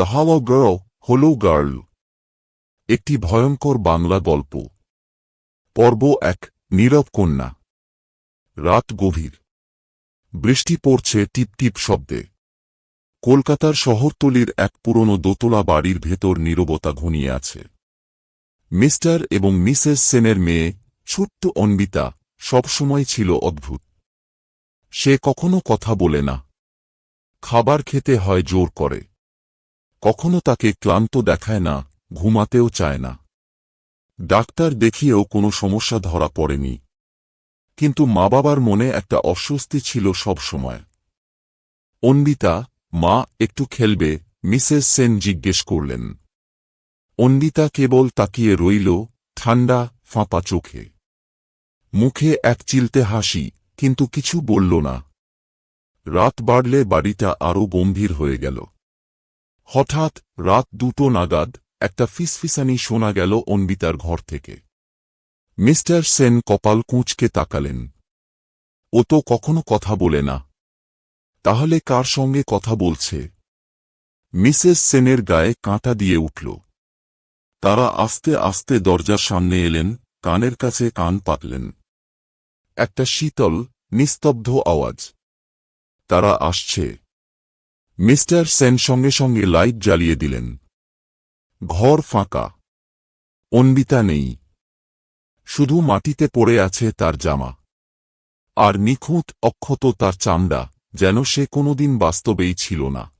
The hollow girl হলো girl একটি ভয়ঙ্কর বাংলা গল্প। পর্ব এক, নীরব কন্যা। রাত গভীর। বৃষ্টি পড়ছে টিপটিপ শব্দে। কলকাতার শহরতলির এক পুরনো দোতলা বাড়ির ভেতর নীরবতা ঘনিয়ে আছে। মিস্টার এবং মিসেস সেনের মেয়ে, ছোট্ট অন্বিতা, সবসময় ছিল অদ্ভুত। সে কখনো কথা বলে না। খাবার খেতে হয় জোর করে। কখনো তাকে ক্লান্ত দেখায় না, ঘুমাতেও চায় না। ডাক্তার দেখিয়েও কোনো সমস্যা ধরা পড়েনি। কিন্তু মা বাবার মনে একটা অস্বস্তি ছিল সব সময়। অন্বিতা, মা, একটু খেলবে, মিসেস সেন জিজ্ঞেস করলেন। অন্বিতা কেবল তাকিয়ে রইল, ঠান্ডা, ফাঁপা চোখে। মুখে এক চিলতে হাসি, কিন্তু কিছু বলল না। রাত বাড়লে বাড়িটা আরও গম্ভীর হয়ে গেল। হঠাৎ রাত দুটো নাগাদ একটা ফিসফিসানি শোনা গেল অন্বিতার ঘর থেকে। মিস্টার সেন কপাল কুঁচকে তাকালেন। ও তো কখনো কথা বলে না। তাহলে কার সঙ্গে কথা বলছে? মিসেস সেনের গায়ে কাঁটা দিয়ে উঠল। তারা আস্তে আস্তে দরজার সামনে এলেন, কানের কাছে কান পাতলেন। একটা শীতল, নিস্তব্ধ আওয়াজ। তারা আসছে। মিস্টার সেন সঙ্গে সঙ্গে লাইট জ্বালিয়ে দিলেন। ঘর ফাঁকা। অন্বিতা নেই। শুধু মাটিতে পড়ে আছে তার জামা। আর নিখুঁত, অক্ষত তার চামড়া, যেন সে কোনোদিন বাস্তবেই ছিল না।